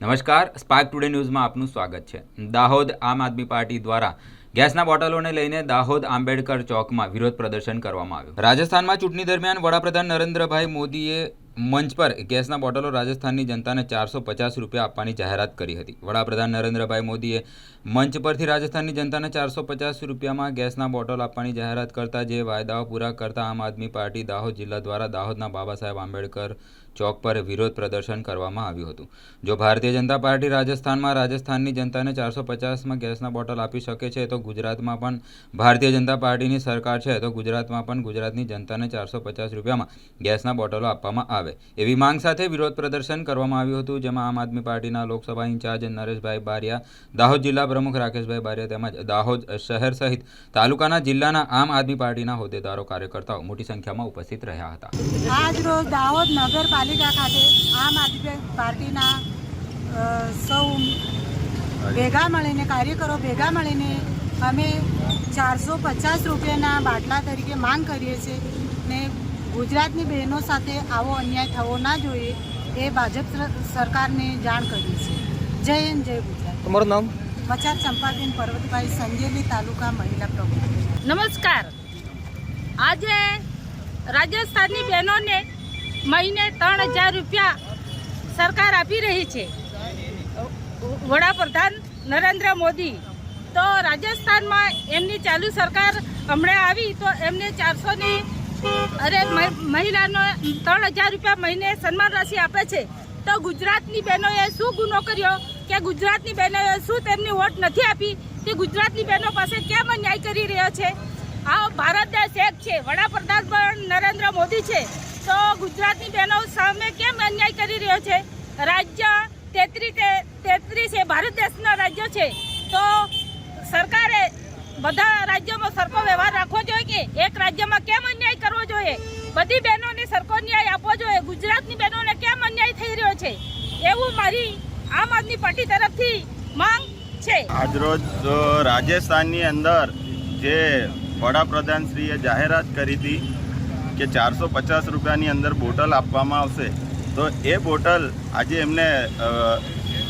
નમસ્કાર spark today ન્યૂઝમાં આપનું સ્વાગત છે. દાહોદ આમ આદમી પાર્ટી દ્વારા ગેસના બોટલોને લઈને દાહોદ આંબેડકર ચોકમાં વિરોધ પ્રદર્શન કરવામાં આવ્યું. રાજસ્થાનમાં ચૂંટણી દરમિયાન વડાપ્રધાન નરેન્દ્રભાઈ મોદીએ મંચ પર ગેસના બોટલો રાજસ્થાનની જનતાને ચારસો પચાસ રૂપિયા આપવાની જાહેરાત કરી હતી. વડાપ્રધાન નરેન્દ્રભાઈ મોદીએ મંચ પરથી રાજસ્થાનની જનતાને ચારસો પચાસ રૂપિયામાં ગેસના બોટલ આપવાની જાહેરાત કરતા જે વાયદાઓ પૂરા કરતા આમ આદમી પાર્ટી દાહોદ જિલ્લા દ્વારા દાહોદના બાબા સાહેબ આંબેડકર ચોક પર વિરોધ પ્રદર્શન કરવામાં આવ્યું હતું. જો ભારતીય જનતા પાર્ટી રાજસ્થાનમાં રાજસ્થાનની જનતાને ચારસો પચાસમાં ગેસના બોટલ આપી શકે છે, તો ગુજરાતમાં પણ ભારતીય જનતા પાર્ટીની સરકાર છે, તો ગુજરાતમાં પણ ગુજરાતની જનતાને ચારસો પચાસ રૂપિયામાં ગેસના બોટલો આપવામાં આવે. એવી માંગ સાથે વિરોધ પ્રદર્શન કરવામાં આવ્યું હતું, જેમાં આમ આદમી પાર્ટીના લોકસભા ઇન્ચાર્જ નરેશભાઈ બારિયા, દાહોદ જિલ્લા પ્રમુખ રાકેશભાઈ બારિયા તેમજ દાહોદ શહેર સહિત તાલુકાના જિલ્લાના આમ આદમી પાર્ટીના હોદ્દેદારો, કાર્યકર્તાઓ મોટી સંખ્યામાં ઉપસ્થિત રહ્યા હતા. આજ રોજ દાહોદ નગરપાલિકા ખાતે આમ આદમી પાર્ટીના સૌ ભેગા મળીને કાર્યકરો ભેગા મળીને અમે ચારસો પચાસ રૂપિયાના બાટલા તરીકે માંગ કરીએ છીએ ને ગુજરાતની બહેનો સાથે આવો અન્યાય થવો ના જોઈએ એ ભાજપ સરકારને જાણ કરીએ છીએ. જય હિન્દ જય ગુજરાત. તમારું નામ? મચાર ચંપાબેન પર્વતભાઈ સંજેલી તાલુકા મહિલા પ્રમુખ. નમસ્કાર. આજે રાજસ્થાનની બહેનોને મહિને ત્રણ હજાર રૂપિયા સરકાર આપી રહી છે. વડાપ્રધાન નરેન્દ્ર મોદી. તો રાજસ્થાનમાં એમની ચાલુ સરકાર હમણાં આવી તો એમને ચારસોની અરે મહિ- મહિલાનો ત્રણ હજાર રૂપિયા મહિને સન્માન રાશિ આપે છે. તો ગુજરાતની બહેનોએ શું ગુનો કર્યો કે ગુજરાતની બહેનોએ શું તેમની વોટ નથી આપી તે ગુજરાતની બહેનો પાસે કેમ અન્યાય કરી રહ્યો છે? આ ભારત દેશ એક છે. વડાપ્રધાન પણ નરેન્દ્ર મોદી છે. તો ગુજરાતની બહેનો સામે કેમ અન્યાય કરી રહ્યો છે? રાજ્ય તેત્રીસ તેત્રીસ એ ભારત દેશના રાજ્ય છે. તો સરકારે બધા રાજ્યોમાં સરખો વ્યવહાર રાખવો જોઈએ કે એક રાજ્યમાં કેમ અન્યાય કરવો જોઈએ? બધી બહેનોને સરખો ન્યાય આપવો જોઈએ. ગુજરાતની બહેનોને કેમ અન્યાય થઈ રહ્યો છે? એવું મારી આમ આદમી પાર્ટી તરફથી માંગ છે. આજરોજ રાજસ્થાનની અંદર જે વડાપ્રધાનશ્રીએ જાહેરાત કરી હતી કે ચારસો પચાસ રૂપિયાની અંદર બોટલ આપવામાં આવશે. તો એ બોટલ આજે એમને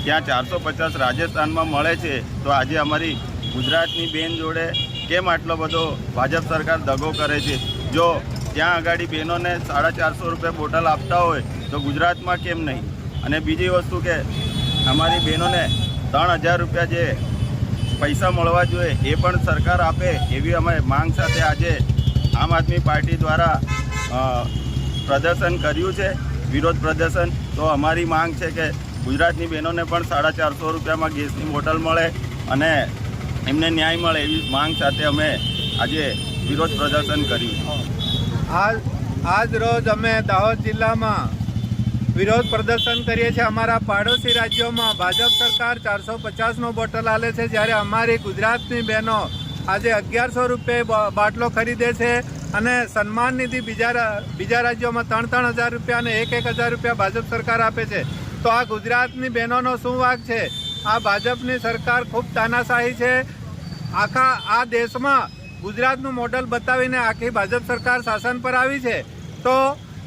ત્યાં ચારસો પચાસ રાજસ્થાનમાં મળે છે, તો આજે અમારી ગુજરાતની બેન જોડે કેમ આટલો બધો ભાજપ સરકાર દગો કરે છે? જો ત્યાં આગળ બહેનોને સાડા ચારસો રૂપિયા બોટલ આપતા હોય, તો ગુજરાતમાં કેમ નહીં? અને બીજી વસ્તુ કે અમારી બહેનોને ત્રણ હજાર રૂપિયા જે પૈસા મળવા જોઈએ, એ પણ સરકાર આપે એવી અમે માંગ સાથે આજે આમ આદમી પાર્ટી દ્વારા પ્રદર્શન કર્યું છે, વિરોધ પ્રદર્શન. તો અમારી માંગ છે કે ગુજરાતની બહેનોને પણ સાડા ચારસો રૂપિયામાં ગેસની બોટલ મળે અને એમને ન્યાય મળે એવી માંગ સાથે અમે આજે વિરોધ પ્રદર્શન કર્યું આજ આજ રોજ અમે દાહોદ જિલ્લામાં વિરોધ પ્રદર્શન કરીએ છીએ. અમારા પાડોશી રાજ્યોમાં ભાજપ સરકાર ચારસો પચાસનો બોટલ આલે છે. જ્યારે અમારી ગુજરાતની બહેનો આજે અગિયારસો રૂપિયા બાટલો ખરીદે છે અને સન્માન નિધિ બીજા બીજા રાજ્યોમાં ત્રણ ત્રણ હજાર રૂપિયા અને એક એક હજાર રૂપિયા ભાજપ સરકાર આપે છે. તો આ ગુજરાતની બહેનોનો શું વાક છે? આ ભાજપની સરકાર ખૂબ તાનાશાહી છે. આખા, આ દેશમાં ગુજરાતનું મોડલ બતાવીને આખી ભાજપ સરકાર શાસન પર આવી છે. તો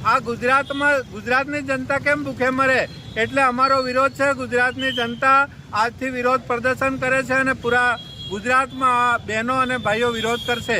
આ ગુજરાતમાં, ગુજરાતની જનતા કેમ ભૂખે મરે? એટલે અમારો વિરોધ છે. ગુજરાતની જનતા આજથી વિરોધ પ્રદર્શન કરે છે અને પૂરા ગુજરાતમાં બહેનો અને ભાઈઓ વિરોધ કરશે.